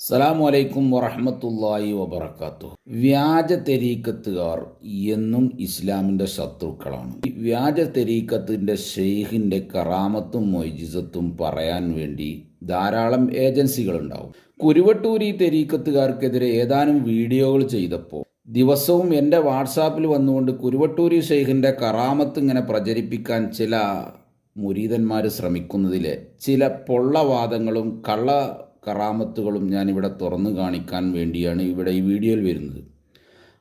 അസ്സലാമു അലൈക്കും വറഹമത്തല്ലാഹി വബർക്കാത്തു വ്യാജ തെരീക്കത്തുകാർ എന്നും ഇസ്ലാമിന്റെ ശത്രുക്കളാണ്. ഈ വ്യാജ തെരീക്കത്തിന്റെ ഷെയ്ഖിന്റെ കറാമത്തും മൊയ്ജിസത്തും പറയാൻ വേണ്ടി ധാരാളം ഏജൻസികളുണ്ടാവും. കുരുവട്ടൂരി തെരീക്കത്തുകാർക്കെതിരെ ഏതാനും വീഡിയോകൾ ചെയ്തപ്പോൾ ദിവസവും എന്റെ വാട്സാപ്പിൽ വന്നുകൊണ്ട് കുരുവട്ടൂരി ഷെയ്ഖിന്റെ കറാമത്ത് ഇങ്ങനെ പ്രചരിപ്പിക്കാൻ ചില മുരീതന്മാർ ശ്രമിക്കുന്നതിലെ ചില പൊള്ളവാദങ്ങളും കള്ള കറാമത്തുകളും ഞാനിവിടെ തുറന്നു കാണിക്കാൻ വേണ്ടിയാണ് ഇവിടെ ഈ വീഡിയോയിൽ വരുന്നത്.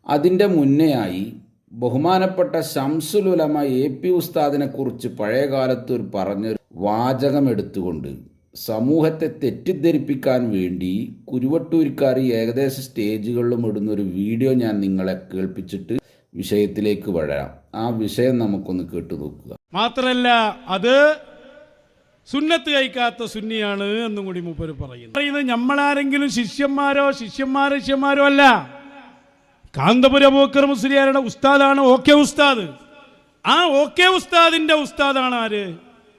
അതിന്റെ മുന്നെയായി ബഹുമാനപ്പെട്ട ശംസുലുലമ എ പി ഉസ്താദിനെ കുറിച്ച് പഴയകാലത്ത് ഒരു പറഞ്ഞൊരു വാചകം എടുത്തുകൊണ്ട് സമൂഹത്തെ തെറ്റിദ്ധരിപ്പിക്കാൻ വേണ്ടി കുരുവട്ടൂരിക്കാർ ഏകദേശ സ്റ്റേജുകളിലും ഇടുന്ന ഒരു വീഡിയോ ഞാൻ നിങ്ങളെ കേൾപ്പിച്ചിട്ട് വിഷയത്തിലേക്ക് വഴരാം ആ വിഷയം നമുക്കൊന്ന് കേട്ടു നോക്കുക. മാത്രല്ല അത് സുന്നത്ത് കഴിക്കാത്ത സുന്നിയാണ് എന്നും കൂടി മൂപ്പര് പറയുന്നു. പറയുന്നത് നമ്മളാരെങ്കിലും ശിഷ്യന്മാരോ ശിഷ്യന്മാരോ ശിഷ്യന്മാരോ അല്ല. കാന്തപുര ബോക്കർ മുസ്ലിയാരുടെ ഉസ്താദാണ് ഓക്കെ ഉസ്താദ്. ആ ഓക്കെ ഉസ്താദിന്റെ ഉസ്താദാണ് ആര്?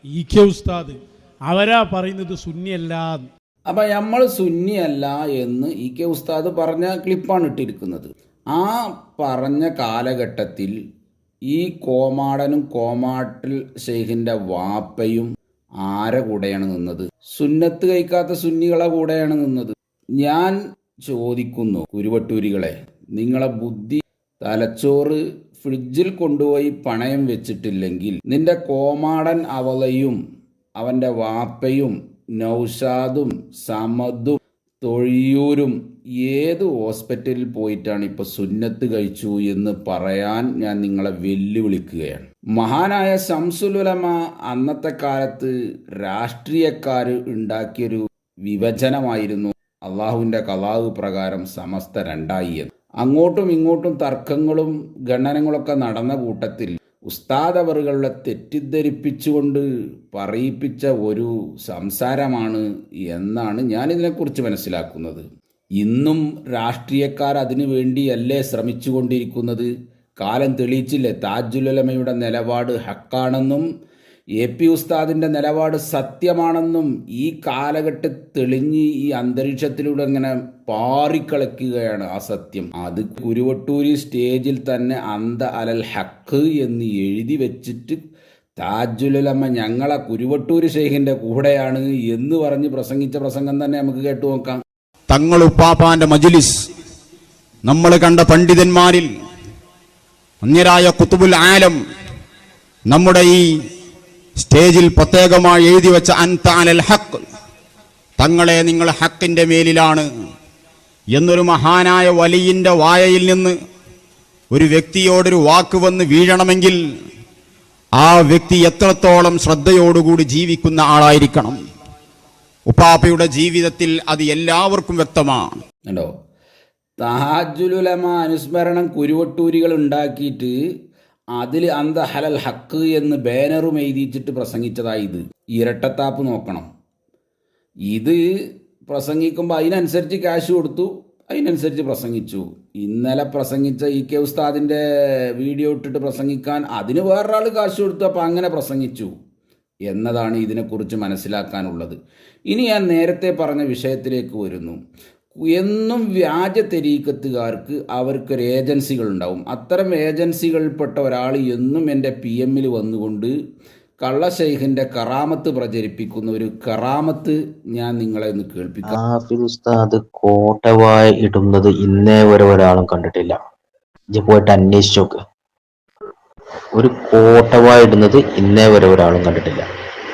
ഇ കെ ഉസ്താദ്. അവരാ പറയുന്നത് സുന്നിയല്ല അപ്പം നമ്മൾ സുന്നിയല്ല എന്ന് ഇ കെ ഉസ്താദ് പറഞ്ഞ ക്ലിപ്പാണ് ഇട്ടിരിക്കുന്നത്. ആ പറഞ്ഞ കാലഘട്ടത്തിൽ ഈ കോമാടനും കോമാട്ടിൽ ഷെയ്ഖിന്റെ വാപ്പയും ആരെ കൂടെയാണ് നിന്നത്? സുന്നത്ത് കഴിക്കാത്ത സുന്നികളെ കൂടെയാണ് നിന്നത്. ഞാൻ ചോദിക്കുന്നു കുരുവട്ടൂരികളെ നിങ്ങളെ ബുദ്ധി തലച്ചോറ് ഫ്രിഡ്ജിൽ കൊണ്ടുപോയി പണയം വെച്ചിട്ടില്ലെങ്കിൽ നിന്റെ കോമാടൻ അവളയും അവന്റെ വാപ്പയും നൗഷാദും സമദും തൊഴിയൂരും ഏത് ഹോസ്പിറ്റലിൽ പോയിട്ടാണ് ഇപ്പോൾ സുന്നത്ത് കഴിച്ചു എന്ന് പറയാൻ ഞാൻ നിങ്ങളെ വെല്ലുവിളിക്കുകയാണ്. മഹാനായ ശംസുലുലമ അന്നത്തെ കാലത്ത് രാഷ്ട്രീയക്കാർ ഉണ്ടാക്കിയൊരു വിഭജനമായിരുന്നു അള്ളാഹുവിന്റെ കലാവ് പ്രകാരം സമസ്ത രണ്ടായി എന്ന്. അങ്ങോട്ടും ഇങ്ങോട്ടും തർക്കങ്ങളും ഗണനങ്ങളൊക്കെ നടന്ന കൂട്ടത്തിൽ ഉസ്താദ് അവറുകളെ തെറ്റിദ്ധരിപ്പിച്ചുകൊണ്ട് പറയിപ്പിച്ച ഒരു സംസാരമാണ് എന്നാണ് ഞാനിതിനെക്കുറിച്ച് മനസ്സിലാക്കുന്നത്. ഇന്നും രാഷ്ട്രീയക്കാർ അതിനു വേണ്ടിയല്ലേ ശ്രമിച്ചുകൊണ്ടിരിക്കുന്നത്? കാലം തെളിയിച്ചില്ലേ? താജുലമയുടെ നിലപാട് ഹക്കാണെന്നും എ പി ഉസ്താദിന്റെ നിലപാട് സത്യമാണെന്നും ഈ കാലഘട്ടം തെളിഞ്ഞ് ഈ അന്തരീക്ഷത്തിലൂടെ ഇങ്ങനെ പാറിക്കളിക്കുകയാണ് ആ സത്യം. അത് കുരുവട്ടൂരി സ്റ്റേജിൽ തന്നെ അന്ത അലൽ ഹക്ക് എന്ന് എഴുതി വെച്ചിട്ട് താജുലമ്മ ഞങ്ങളെ കുരുവട്ടൂരി ഷെയ്ഖിന്റെ കൂടെയാണ് എന്ന് പറഞ്ഞ് പ്രസംഗിച്ച പ്രസംഗം തന്നെ നമുക്ക് കേട്ടു നോക്കാം. തങ്ങൾ ഉപ്പാപ്പാന്റെ മജ്ലിസ്. നമ്മൾ കണ്ട പണ്ഡിതന്മാരിൽ അന്യരായ കുത്തുബുൽ ആലം നമ്മുടെ ഈ സ്റ്റേജിൽ പ്രത്യേകമായി എഴുതി വെച്ച അൻതാനൽ ഹക്ക് തങ്ങളെ നിങ്ങൾ ഹക്കിന്റെ മേലിലാണ്. എന്നൊരു മഹാനായ വലിയിന്റെ വായയിൽ നിന്ന് ഒരു വ്യക്തിയോടൊരു വാക്ക് വന്ന് വീഴണമെങ്കിൽ ആ വ്യക്തി എത്രത്തോളം ശ്രദ്ധയോടുകൂടി ജീവിക്കുന്ന ആളായിരിക്കണം. ഉപ്പാപ്പയുടെ ജീവിതത്തിൽ അത് എല്ലാവർക്കും വ്യക്തമാണ്. കണ്ടോ? അനുസ്മരണം കുരുവട്ടൂരികൾ ഉണ്ടാക്കിയിട്ട് അതിൽ അന്ത ഹലൽ ഹക്ക് എന്ന് ബാനറും എഴുതിയിച്ചിട്ട് പ്രസംഗിച്ചതായി ഇത്. ഇരട്ടത്താപ്പ് നോക്കണം. ഇത് പ്രസംഗിക്കുമ്പോൾ അതിനനുസരിച്ച് ക്യാഷ് കൊടുത്തു അതിനനുസരിച്ച് പ്രസംഗിച്ചു. ഇന്നലെ പ്രസംഗിച്ച ഇ കെ ഉസ്താദിന്റെ വീഡിയോ ഇട്ടിട്ട് പ്രസംഗിക്കാൻ അതിന് വേറൊരാൾ കാശ് കൊടുത്തു അപ്പോൾ അങ്ങനെ പ്രസംഗിച്ചു. എന്നതാണ് ഇതിനെക്കുറിച്ച് മനസ്സിലാക്കാനുള്ളത്. ഇനി ഞാൻ നേരത്തെ പറഞ്ഞ വിഷയത്തിലേക്ക് വരുന്നു. എന്നും വ്യാജ തെരീക്കത്തുകാർക്ക് അവർക്കൊരു ഏജൻസികൾ ഉണ്ടാവും അത്തരം ഏജൻസികൾപ്പെട്ട ഒരാൾ എന്നും എന്റെ പി എമ്മിൽ വന്നുകൊണ്ട് കള്ളശൈഖിന്റെ കറാമത്ത് പ്രചരിപ്പിക്കുന്ന ഒരു കറാമത്ത് ഞാൻ നിങ്ങളെ ഒന്ന് കേൾപ്പിക്കാം. ഉസ്താദ് കോട്ടവായി ഇടുന്നത് ഇന്നേ വരെ ഒരാളും കണ്ടിട്ടില്ല. ഇജ്ജ് പോയിട്ട് അന്വേഷിച്ചോക്ക് ഒരു കോട്ടവായി ഇടുന്നത് ഇന്നേ വരെ ഒരാളും കണ്ടിട്ടില്ല.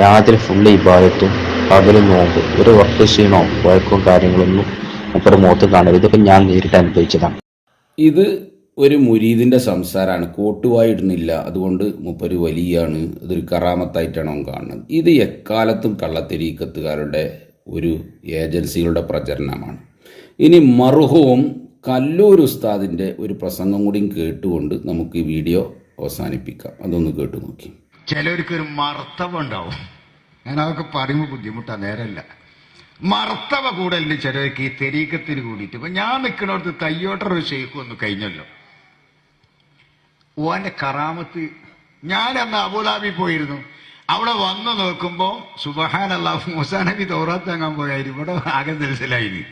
രാത്രി ഫുള്ള് ഇബാദത്തും പകലും നോമ്പ്. ഒരു വർക്ക് ക്ഷീണോ വഴക്കും കാര്യങ്ങളൊന്നും അപ്പുറം മുഖത്ത് കാണരുത്. ഇതൊക്കെ ഞാൻ നേരിട്ട് അനുഭവിച്ചതാണ്. ഇത് ഒരു മുരീദിന്റെ സംസാരമാണ്. കോട്ടുവായിടുന്നില്ല. അതുകൊണ്ട് മുപ്പര് വലിയാണ്. ഇതൊരു കറാമത്തായിട്ടാണ് അവൻ കാണുന്നത്. ഇത് എക്കാലത്തും കള്ളത്തിരീക്കത്തുകാരുടെ ഒരു ഏജൻസികളുടെ പ്രചരണമാണ്. ഇനി മറുഹവും കല്ലൂർ ഉസ്താദിന്റെ ഒരു പ്രസംഗം കൂടിയും കേട്ടുകൊണ്ട് നമുക്ക് ഈ വീഡിയോ അവസാനിപ്പിക്കാം. അതൊന്ന് കേട്ടു നോക്കി ചിലർക്ക് ഒരു മർത്തവ ഉണ്ടാവും. ഞാൻ അതൊക്കെ പറയുമ്പോൾ ബുദ്ധിമുട്ടാ. നേരല്ല. മർത്തവ കൂടലിന് ചിലർക്ക് ഈ തെരീക്കത്തിന് കൂടിയിട്ട്. ഇപ്പൊ ഞാൻ നിൽക്കുന്നിടത്ത് തയ്യോട്ടർ ഒരു ഷെയ്ഖ് ഒന്ന് കഴിഞ്ഞല്ലോ. ഓന്റെ കറാമത്ത് ഞാൻ അന്ന് അബുദാബി പോയിരുന്നു. അവിടെ വന്നു നോക്കുമ്പോ സുബഹാൻ അള്ളാഹു മുസാനബി തോറാത്താങ്ങാൻ പോയായിരുന്നു. ഇവിടെ ആകെ മനസ്സിലായി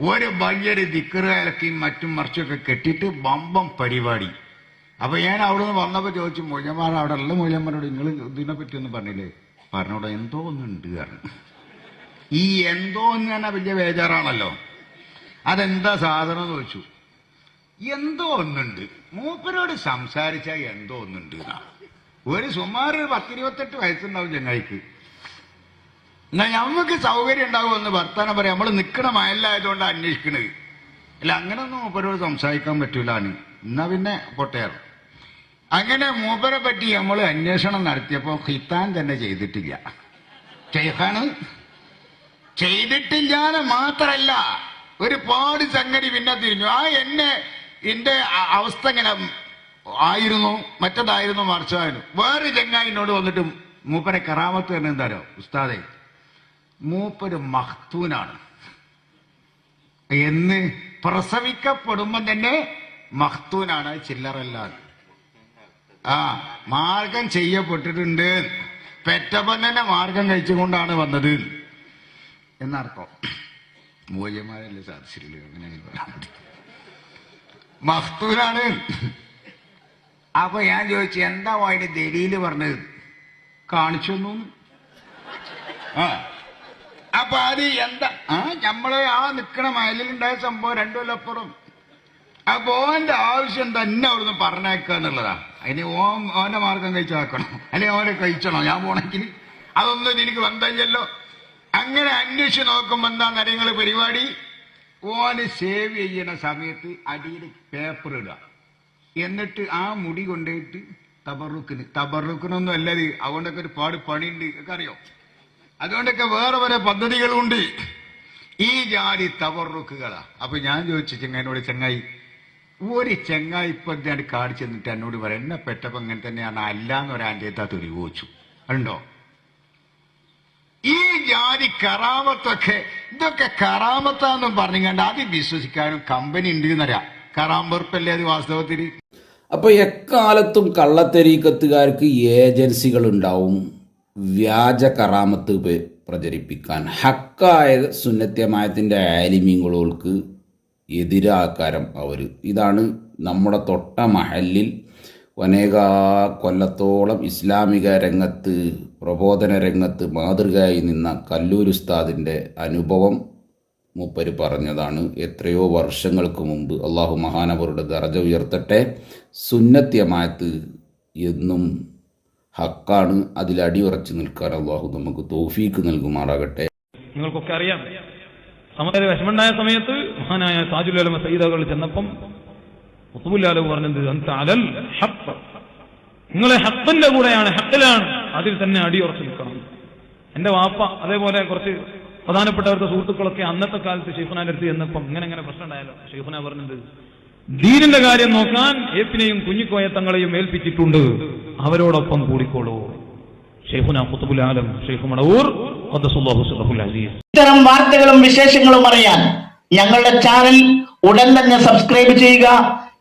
ഒരു വലിയൊരു ദിക്കറുകാലൊക്കെയും മറ്റും മറിച്ചൊക്കെ കെട്ടിയിട്ട് ബമ്പം പരിപാടി. അപ്പൊ ഞാൻ അവിടെ നിന്ന് വന്നപ്പോ ചോദിച്ചു മൂല്യന്മാർ അവിടെ ഉള്ള മൂല്യന്മാരോട് നിങ്ങൾ ഇതിനെ പറ്റി ഒന്നും പറഞ്ഞില്ലേ? പറഞ്ഞോടെ എന്തോ ഒന്നുണ്ട് പറഞ്ഞു. ഈ എന്തോ എന്ന് തന്നെ വലിയ ബേജാറാണല്ലോ. അതെന്താ സാധനം എന്ന് ചോദിച്ചു. എന്തോ ഒന്നുണ്ട്. മൂപ്പരോട് സംസാരിച്ചാൽ എന്തോ ഒന്നുണ്ട് ഒരു സുമാർ പത്തിരുപത്തെട്ട് വയസ്സുണ്ടാവും ചങ്ങായിക്ക്. എന്നാ ഞമ്മക്ക് സൗകര്യം ഉണ്ടാവുമെന്ന് വർത്താനം പറയാം. നമ്മൾ നിൽക്കണ മയലായതുകൊണ്ട് അന്വേഷിക്കണത്. അല്ല അങ്ങനൊന്നും മൂപ്പരോട് സംസാരിക്കാൻ പറ്റൂലാണ് എന്നാ പിന്നെ പൊട്ടയാറ് അങ്ങനെ മൂപ്പരെ പറ്റി നമ്മൾ അന്വേഷണം നടത്തിയപ്പോൾ ഹിത്താൻ തന്നെ ചെയ്തിട്ടില്ല. ചെയ്താണ് ചെയ്തിട്ടില്ലാന്ന് മാത്രല്ല ഒരുപാട് സംഗതി പിന്നെ തിരിഞ്ഞു. ആ എന്നെ എന്റെ അവസ്ഥ ഇങ്ങനെ ആയിരുന്നു മറ്റതായിരുന്നു മറിച്ചായിരുന്നു. വേറെ ചെങ്ങായിനോട് വന്നിട്ട് മൂപ്പനെ കറാമത്ത് തന്നെ എന്താരോ ഉസ്താദെ മൂപ്പര് മഹ്തൂനാണ്. എന്ന് പ്രസവിക്കപ്പെടുമ്പം തന്നെ മഹ്തൂനാണ് ചില്ലറല്ല ആ മാർഗം ചെയ്യപ്പെട്ടിട്ടുണ്ട്. പെറ്റപ്പം തന്നെ മാർഗം കഴിച്ചുകൊണ്ടാണ് വന്നത്. എന്നർത്ഥം. മൂല്യമായല്ലേ സാധിച്ചില്ല അങ്ങനെ. മഖ്തൂനാണ് അപ്പൊ ഞാൻ ചോദിച്ചു എന്താ വായിട്ട് ദലീൽ പറഞ്ഞത്? കാണിച്ചൊന്നു ആ. അപ്പൊ അത് എന്താ? ആ നമ്മളെ ആ നിക്കണ മയലിലുണ്ടായ സംഭവം രണ്ടു കൊല്ലപ്പുറം അപ്പൊ ഓന്റെ ആവശ്യം തന്നെ അവിടുന്ന് പറഞ്ഞേക്കുക എന്നുള്ളതാ. അതിന് ഓൻ ഓന്റെ മാർഗം കഴിച്ചാക്കണം അല്ലെ ഓനെ കഴിച്ചണോ ഞാൻ പോണെങ്കിൽ അതൊന്നും എനിക്ക് ബന്ധമില്ലല്ലോ. അങ്ങനെ അന്വേഷിച്ച് നോക്കുമ്പോ എന്താ നരങ്ങൾ പരിപാടി? ഓന് സേവ് ചെയ്യണ സമയത്ത് അടിയിൽ പേപ്പർ ഇടുക. എന്നിട്ട് ആ മുടി കൊണ്ടുപോയിട്ട് തബറുക്കിന്. തബറുക്കിനൊന്നും അല്ലത് അതുകൊണ്ടൊക്കെ ഒരു പാട് പണിയുണ്ട്. ഒക്കെ അറിയോ? അതുകൊണ്ടൊക്കെ വേറെ വേറെ പദ്ധതികളുണ്ട്. ഈ ജാതി തവറുക്കുകളാ അപ്പൊ ഞാൻ ചോദിച്ചു ചെങ്ങായിനോട് ചെങ്ങായി ഒരു ചെങ്ങായി ഇപ്പൊ ഞാൻ കാണിച്ചു എന്നോട് പറയാം? എന്നെ പെട്ടപ്പോ ഇങ്ങനെ തന്നെയാണ്. അല്ല എന്നൊരാന്റെ തൊലി ചോദിച്ചു. ഉണ്ടോ ജാതി കറാമത്തൊക്കെ. ഇതൊക്കെ കറാമത്താന്നും പറഞ്ഞുകൊണ്ട് അത് വിശ്വസിക്കാനും കമ്പനി ഉണ്ട് എന്നറിയാം കറാമ്പുറപ്പല്ലേ അത് വാസ്തവത്തിൽ അപ്പൊ എക്കാലത്തും കള്ളത്തെരീക്കത്തുകാർക്ക് ഏജൻസികൾ ഉണ്ടാവും. വ്യാജ കറാമത്ത് പ്രചരിപ്പിക്കാൻ. ഹക്കായ സുന്നത്യമായത്തിന്റെ ആലിമ്യങ്ങൾക്ക് എതിരാക്കാരം അവർ ഇതാണ് നമ്മുടെ തൊട്ട മഹലിൽ അനേക കൊല്ലത്തോളം ഇസ്ലാമിക രംഗത്ത് പ്രബോധന രംഗത്ത് മാതൃകയായി നിന്ന കല്ലൂരുസ്താദിന്റെ അനുഭവം മൂപ്പര് പറഞ്ഞതാണ്. എത്രയോ വർഷങ്ങൾക്ക് മുമ്പ് അള്ളാഹു മഹാനവരുടെ ദർജ ഉയർത്തട്ടെ. സുന്നത്യമായത് എന്നും ഹക്കാണ്. അതിൽ അടിയുറച്ച് നിൽക്കാൻ അള്ളാഹു നമുക്ക് തോഫീക്ക് നൽകുമാറാകട്ടെ. നിങ്ങൾക്കൊക്കെ അറിയാം. സമയത്ത് വിഷമുണ്ടായ സമയത്ത് മഹാനായ സാജുലോലമ സയ്യിദകൾ ചെന്നപ്പം മുത്തുബുല്ലാലു പറഞ്ഞത് അന്ത അലൽ ഹഖ്. നിങ്ങളെ ഹത്തന്റെ കൂടെയാണ് ഹക്കിലാണ് അതിൽ തന്നെ അടിയുറച്ചു നിൽക്കണം. എന്റെ വാപ്പ അതേപോലെ കുറച്ച് പ്രധാനപ്പെട്ടവരുടെ സുഹൃത്തുക്കളൊക്കെ അന്നത്തെ കാലത്ത് ഷെയ്ഖുനാന്റെ അടുത്ത് ചെന്നപ്പം ഇങ്ങനെ ഇങ്ങനെ പ്രശ്നം ഉണ്ടായാലോ ഷെയ്ഫുന പറഞ്ഞത് ദീനിന്റെ കാര്യം നോക്കാൻ ഏപ്പിനെയും കുഞ്ഞിക്കോയ തങ്ങളെയും ഏൽപ്പിച്ചിട്ടുണ്ട്. അവരോടൊപ്പം കൂടിക്കോളൂ. ഇത്തരം വാർത്തകളും വിശേഷങ്ങളും അറിയാൻ ഞങ്ങളുടെ ചാനൽ ഉടൻ തന്നെ സബ്സ്ക്രൈബ് ചെയ്യുക.